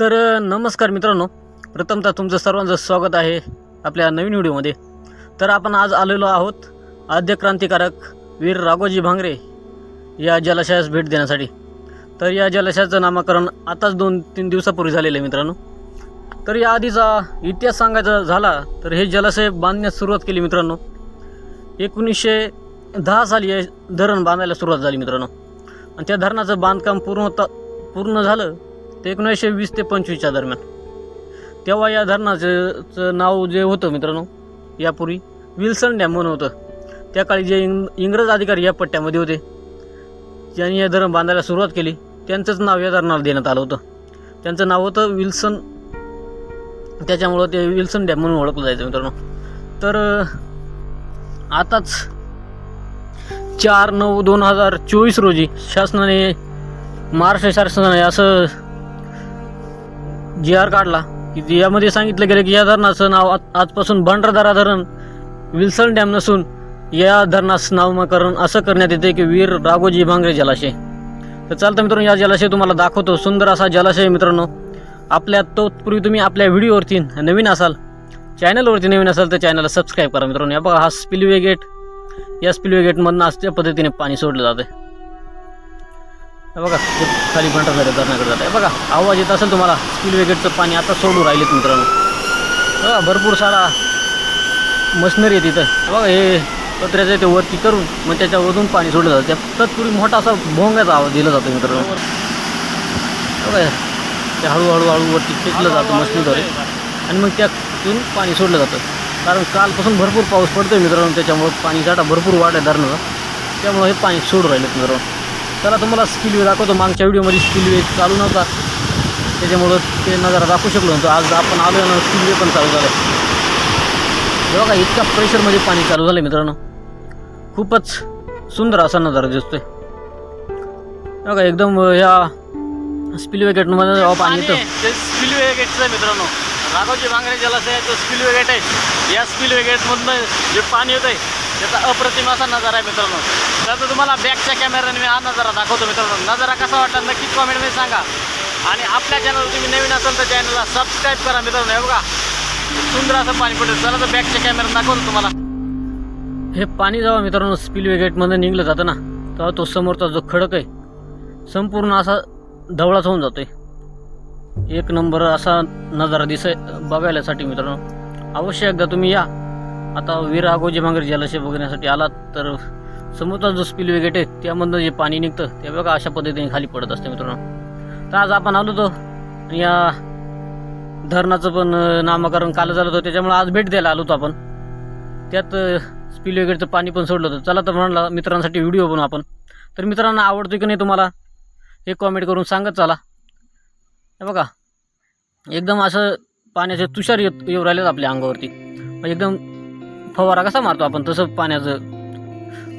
तर नमस्कार मित्रांनो. प्रथमतः तुमचं सर्वांचं स्वागत आहे आपल्या नवीन व्हिडिओमध्ये. तर आपण आज आलेलो आहोत आद्य क्रांतिकारक वीर राघोजी भांगरे या जलाशयास भेट देण्यासाठी. तर या जलाशयाचं नामकरण आताच दोन तीन दिवसापूर्वी झालेलं आहे मित्रांनो. तर या आधीचा इतिहास सांगायचा झाला तर हे जलाशय बांधण्यास सुरुवात केली मित्रांनो. एकोणीसशे दहा साली हे धरण बांधायला सुरुवात झाली मित्रांनो. आणि त्या धरणाचं बांधकाम पूर्ण होता पूर्ण झालं ते एकोणीसशे वीस ते पंचवीसच्या दरम्यान. तेव्हा या धरणाचं नाव जे होतं मित्रांनो यापूर्वी विल्सन डॅम म्हणून होतं. त्या काळी जे इंग इंग्रज अधिकारी या पट्ट्यामध्ये होते ज्यांनी हे धरण बांधायला सुरुवात केली त्यांचंच नाव या धरणाला देण्यात आलं होतं. त्यांचं नाव होतं विल्सन त्याच्यामुळं ते विल्सन डॅम म्हणून ओळखलं जायचं मित्रांनो. तर आताच चार नऊ दोन हजार चोवीस रोजी शासनाने महाराष्ट्र शासनाने असं जी आर काढला. की यामध्ये सांगितलं गेलं की या धरणाचं नाव आज- आजपासून भंडारदारा धरण विल्सन डॅम नसून या धरणास नामकरण असं करण्यात येते की वीर राघोजी भांगरे जलाशय. तर चालतं मित्रांनो या जलाशय तुम्हाला दाखवतो. सुंदर असा जलाशय मित्रांनो. आपल्या तोपूर्वी तुम्ही आपल्या व्हिडिओवरती नवीन असाल चॅनलवरती नवीन असाल तर चॅनलला सबस्क्राईब करा मित्रांनो. या बघा हा स्पिलवे गेट या स्पिलवे गेटमधनं अशा पद्धतीने पाणी सोडलं जातं बघा ते खाली झाले धरणाकडे जात आहे. बघा आवाज येत असेल तुम्हाला. स्पिलवे वेगेटचं पाणी आता सोडून राहिलेत मित्रांनो. बघा भरपूर सारा मशिनरी आहे तिथं. बघा हे पत्र्याचं ते वरती करून मग त्याच्यावरून पाणी सोडलं जातं. त्या तत्पूर्वी मोठा असा भोंग्याचा आवाज दिला जातो मित्रांनो. बघा ते हळूहळू हळू वरती फेकलं जातं मशनीद्वारे आणि मग त्यातून पाणी सोडलं जातं. कारण कालपासून भरपूर पाऊस पडतोय मित्रांनो त्याच्यामुळं पाणी साठा भरपूर वाढ आहे धरणाचा. त्यामुळं हे पाणी सोडून राहिलं मित्रांनो. चला तुम्हाला स्किलवे दाखवतो. मागच्या व्हिडिओमध्ये स्किलवे चालू नव्हता. त्याच्यामुळं ते नजारा दाखवू शकलो नव्हतं. आज आपण आलो ना स्किलवे पण चालू झालं. हे बघा इतका प्रेशरमध्ये पाणी चालू झालं मित्रांनो. खूपच सुंदर असा नजारा दिसतोय. बघा एकदम अं, या स्पिलवे गेटमध्ये पाणी येतं. ते स्पिलवे गेटचं आहे मित्रांनो. राघवजी भांगरे जलाशयाचं स्पिलवे गेट आहे या स्पिलवे गेटमधनं जे पाणी येतं आहे त्याचा अप्रतिम असा नजारा आहे मित्रांनो. त्याचं तुम्हाला बॅकच्या कॅमेऱ्याने मी हा नजारा दाखवतो मित्रांनो. नजारा कसा वाटला नक्की कॉमेंटमध्ये सांगा. आणि आपल्या चॅनलवर तुम्ही नवीन असाल तर चॅनलला सबस्क्राईब करा मित्रांनो. हे बघा सुंदर असं पाणी पडेल चला तर बॅकच्या कॅमेरा दाखवतो तुम्हाला. हे पाणी जेव्हा मित्रांनो स्पिलवे गेटमध्ये निघलं जातं ना तेव्हा तो समोरचा जो खडक आहे संपूर्ण असा ढवळाच होऊन जातो आहे एक नंबर असा नजारा दिसाय बघायलासाठी मित्रांनो. अवश्य एकदा तुम्ही या. आता वीर आगोजी मांगरे जलाशय बघण्यासाठी आलात तर समोरचा जो स्पिल वेगेट आहे त्यामधनं जे पाणी निघतं ते बघा अशा पद्धतीने खाली पडत असते मित्रांनो. तर आज आपण आलो होतो या धरणाचं पण नामकरण काल झालं होतं त्याच्यामुळे आज भेट द्यायला आलो होतो आपण. त्यात स्पिल वेगेटचं पाणी पण सोडलं होतं. चला तर म्हणला मित्रांसाठी व्हिडिओ बनवू आपण. तर मित्रांना आवडतो की नाही तुम्हाला हे कॉमेंट करून सांगत चला. हे बघा. एकदम असं पाण्याचे तुषार येत येऊ राहिलेत आपल्या अंगावरती. एकदम फवारा कसा मारतो आपण? तसं पाण्याचं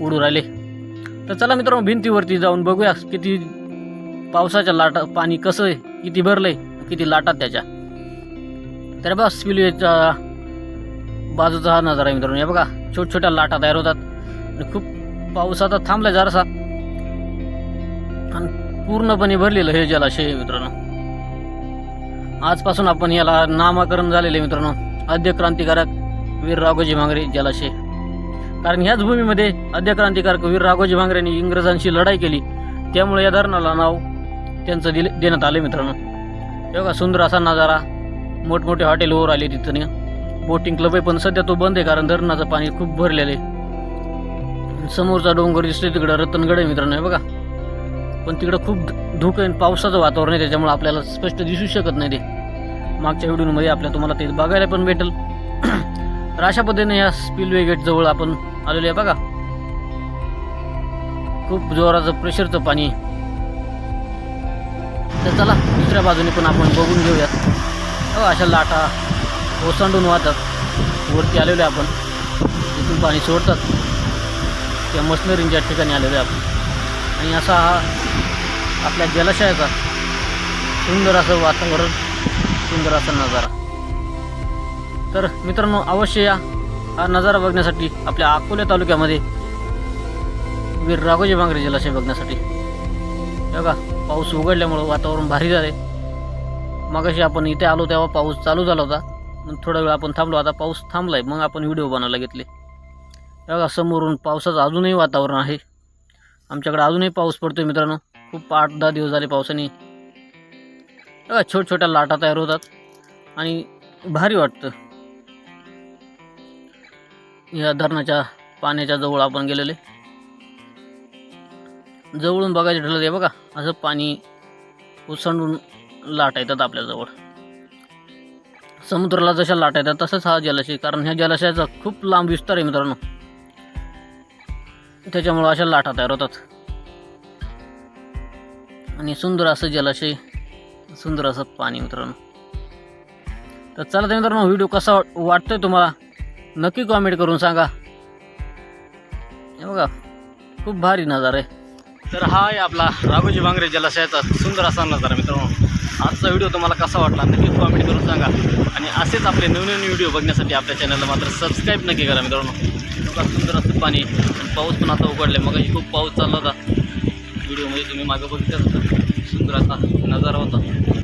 उडू राहिले. तर चला मित्रांनो भिंतीवरती जाऊन बघूया किती पावसाच्या लाटा पाणी कसं आहे किती भरलंय किती लाटात त्याच्या. तर बघा स्पिलवेच्या बाजूचा हा नजारा आहे मित्रांनो. हे बघा छोट छोट्या लाटा तयार होतात. आणि खूप पाऊस आता थांबलाय जरासा. आणि पूर्णपणे भरलेलं हे जलाशय मित्रांनो. आजपासून आपण याला नामकरण झालेलं आहे मित्रांनो. आद्य क्रांतिकारक वीर राघोजी भांगरे जलाशय कारण ह्याच भूमीमध्ये आद्य क्रांतिकारक वीर राघोजी भांगरेंनी इंग्रजांशी लढाई केली. त्यामुळे या धरणाला नाव त्यांचं दिले देण्यात आले मित्रांनो. हे बघा सुंदर असा नजारा. मोठमोठे हॉटेल वर आले तिथं बोटिंग क्लब आहे पण सध्या तो बंद आहे कारण धरणाचं पाणी खूप भरलेलं आहे. समोरचा डोंगर दिसतोय तिकडं रतनगड आहे मित्रांनो बघा. पण तिकडं खूप धुकं आहे आणि पावसाचं वातावरण आहे त्याच्यामुळे आपल्याला स्पष्ट दिसू शकत नाही ते. मागच्या व्हिडिओमध्ये आपल्या तुम्हाला ते बघायला पण भेटेल. तर अशा पद्धतीने या स्पिलवे गेटजवळ आपण आलेलो आहे बघा. खूप जोराचं प्रेशरचं पाणी. तर चला दुसऱ्या बाजूने पण आपण बघून घेऊयात. हो अशा लाटा ओसंडून वाहतात. वरती आलेलो आहे आपण. तिथून पाणी सोडतात. त्या मशनरींच्या ठिकाणी आलेलो आहे आपण. आणि असा हा आपल्या जलाशयाचा सुंदर असं वातावरण सुंदर असा नजारा. तर मित्रांनो अवश्य या. हा नजारा बघण्यासाठी आपल्या अकोले तालुक्यामध्ये वीर राघोजी बांगरे जलाशय बघण्यासाठी. बघा पाऊस उघडल्यामुळं वातावरण भारी झाले मगाशी आपण इथे आलो तेव्हा पाऊस चालू झाला होता. मग थोडा वेळ आपण थांबलो. आता पाऊस थांबलाय. मग आपण व्हिडिओ बनवायला घेतले. बघा समोरून पावसाचं अजूनही वातावरण आहे. आमच्याकडे अजूनही पाऊस पडतोय मित्रांनो. खूप आठ दहा दिवस झाले पावसाने. बघा छोट छोट्या लाटा तयार होतात. आणि भारी वाटतं. या धरणाच्या पाण्याच्या जवळ आपण गेलेले. जवळून बघायचं ठरलं ते बघा असं पाणी उसंडून लाटा येतात आपल्याजवळ समुद्राला जशा लाटा येतात तसंच हा जलाशय कारण ह्या जलाशयाचा खूप लांब विस्तार आहे मित्रांनो. त्याच्यामुळं अशा लाटा तयार होतात. आणि सुंदर असं जलाशय सुंदर असं पाणी मित्रांनो. तर चला तर मित्रांनो व्हिडिओ कसा वाटतोय तुम्हाला नक्की कॉमेंट करून सांगा. हे बघा खूप भारी नजारा आहे. तर हा आहे आपला राघोजी बांगरे जलाशयाचा सुंदर असा नजारा मित्रांनो. आजचा व्हिडिओ तुम्हाला कसा वाटला नक्की कॉमेंट करून सांगा. आणि असेच आपले नवनवीन व्हिडिओ बघण्यासाठी आपल्या चॅनलला मात्र सबस्क्राईब नक्की करा मित्रांनो. बघा सुंदर असतं पाणी. पाऊस पण आता उघडले मग खूप पाऊस चालला होता. व्हिडिओमध्ये तुम्ही मागं बघितलं सुंदर असा नजारा होता.